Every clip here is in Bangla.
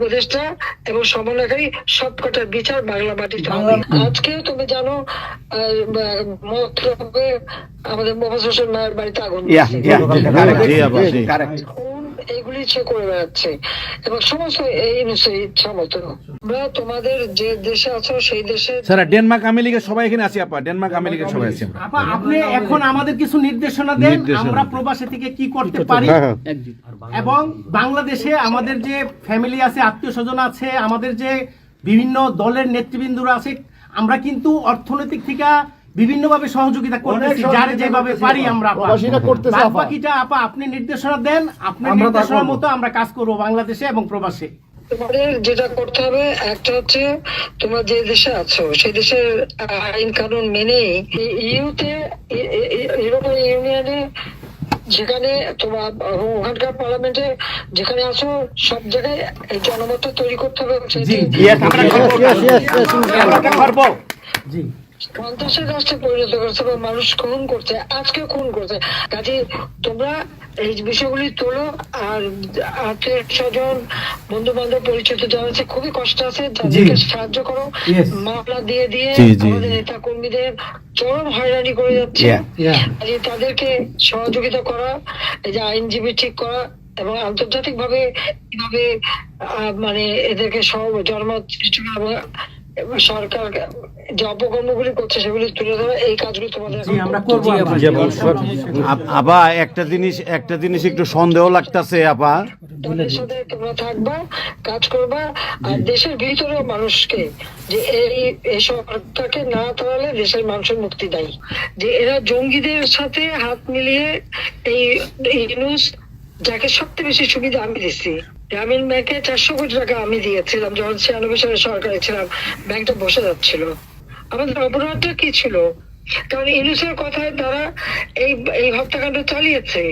উপদেষ্টা এবং সমন্বয়কারী সবকটার বিচার বাংলা মাটিতে হবে আজকে তুমি জানো আমাদের মোহাম্মদ হোসেন মায়ের বাড়িতে আগুন এগুলি সে করে বেড়াচ্ছে। এবং সমস্ত এই ইচ্ছা মতো আমরা তোমাদের যে দেশে আছো সেই দেশে স্যার ডেনমার্ক আমেরিকা সবাই এখানে আছি আপা। ডেনমার্ক আমেরিকা সবাই আছি আপা আপনি এখন আমাদের কিছু নির্দেশনা দেন আমরা। প্রবাসী থেকে কি করতে পারি? এবং বাংলাদেশে আমাদের যে ফ্যামিলি আছে আত্মীয় স্বজন আছে আমাদের যে বিভিন্ন দলের নেতৃবৃন্দরা আছে আমরা কিন্তু অর্থনৈতিক থেকে বিভিন্নভাবে সহযোগিতা করতেছি যার যেভাবে পারি আমরা আপা। প্রবাসীরা করতেছে, আপা। বাকিটা আপা আপনি নির্দেশনা দেন আপনার নির্দেশনার মতো আমরা কাজ করব বাংলাদেশে এবং প্রবাসে তোমাদের যেটা করতে হবে একটা হচ্ছে তোমরা যে দেশে আছো সেই দেশের আইন কানুন মেনে ইউতে ইউরোপিয়ান ইউনিয়নে যেখানে তোমার ওখানকার পার্লামেন্টে যেখানে আছো সব জায়গায় এই জনমত তৈরি করতে হবে। জি সন্ত্রাসের রাষ্ট্রে পরিণত করছে এবং মানুষ খুন করছে আজকে খুন করছে। কাজে তোমরা এই বিষয়গুলি তোলো আর আত্মীয় স্বজন বন্ধু বান্ধব পরিচিত যারা আছে খুবই কষ্ট আছে তাদেরকে সাহায্য করো। মামলা দিয়ে দিয়ে আমাদের নেতা কর্মীদের চরম হয়রানি করে যাচ্ছে। তাদেরকে সহযোগিতা করা এই যে আইনজীবী ঠিক করা এবং আন্তর্জাতিক ভাবে কীভাবে মানে এদেরকে সব জনমত সৃষ্টি করা সরকার যে অপকর্মগুলি করছে সেগুলি তুলে ধরা এই কাজগুলি তোমাদের জি আমরা করতে আপা। একটা জিনিস একটা জিনিস একটু সন্দেহ লাগতাছে আপা। তাদের সাথে তোমরা থাকবা কাজ করবা আর দেশের ভিতরে মানুষকে যে এই এই সরকারকে না তাড়ালে দেশের মানুষের মুক্তি দেয়। যে এরা জঙ্গিদের সাথে হাত মিলিয়ে এই যাকে সবচেয়ে বেশি সুবিধা আমি দিচ্ছি। গ্রামীণ ব্যাংকে চারশো কোটি টাকা আমি দিয়েছিলাম যখন ছিয়ানব্বই সালে সরকারে ছিলাম ব্যাংকটা বসে যাচ্ছিল। আমাদের অপরাধটা কি ছিল? কারণ ইউনিসের কথায় তারা এই এই হত্যাকাণ্ড চালিয়েছে।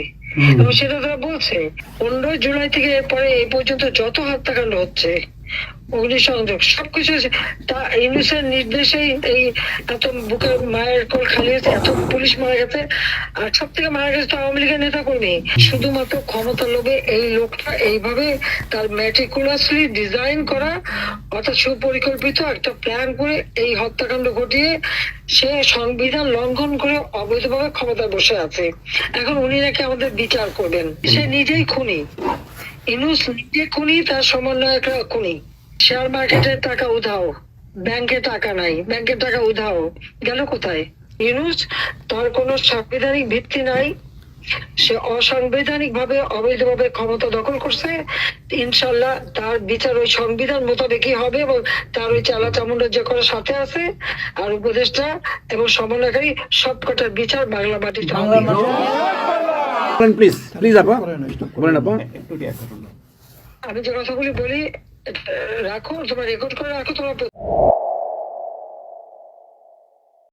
এবং সেটা তারা বলছে পনেরোই জুলাই থেকে এরপরে এই পর্যন্ত যত হত্যাকাণ্ড হচ্ছে অগ্নিসংযোগ সবকিছু তা ইউনুসের নির্দেশেই এই এত বুকের মায়ের কোল খালি হয়েছে এত পুলিশ মারা গেছে। আর সব থেকে মারা গেছে তো আওয়ামী লীগের নেতা কর্মী শুধুমাত্র ক্ষমতা লোভে এই লোকটা এইভাবে তার ম্যাটিকুলাসলি ডিজাইন করা অর্থাৎ সুপরিকল্পিত একটা প্ল্যান করে এই হত্যাকাণ্ড ঘটিয়ে সে সংবিধান লঙ্ঘন করে অবৈধভাবে ক্ষমতায় বসে আছে। এখন উনি নাকি আমাদের বিচার করবেন। সে নিজেই খুনি। ইনুস নিজে খুনি, তার শেয়ার মার্কেটের টাকা উধাও। ব্যাংকে টাকা নাই। ব্যাংকের টাকা উধাও। গেল কোথায়? তার কোনো সাংবিধানিক ভিত্তি নাই। সে অসাংবিধানিক ভাবে অবৈধভাবে ক্ষমতা দখল করছে। ইনশাল্লাহ তার বিচার ওই সংবিধান মোতাবেকই হবে এবং তার ওই চালা চামুন্ডা যে করার সাথে আছে, আর উপদেষ্টা এবং সমন্বয়কারী সবকটার বিচার বাংলা মাটিতে। প্লিজ প্লিজ আপা। বলেন আপা। আমি যে কথাগুলি বলি রাখো তোমার রেকর্ড করে রাখো তোমার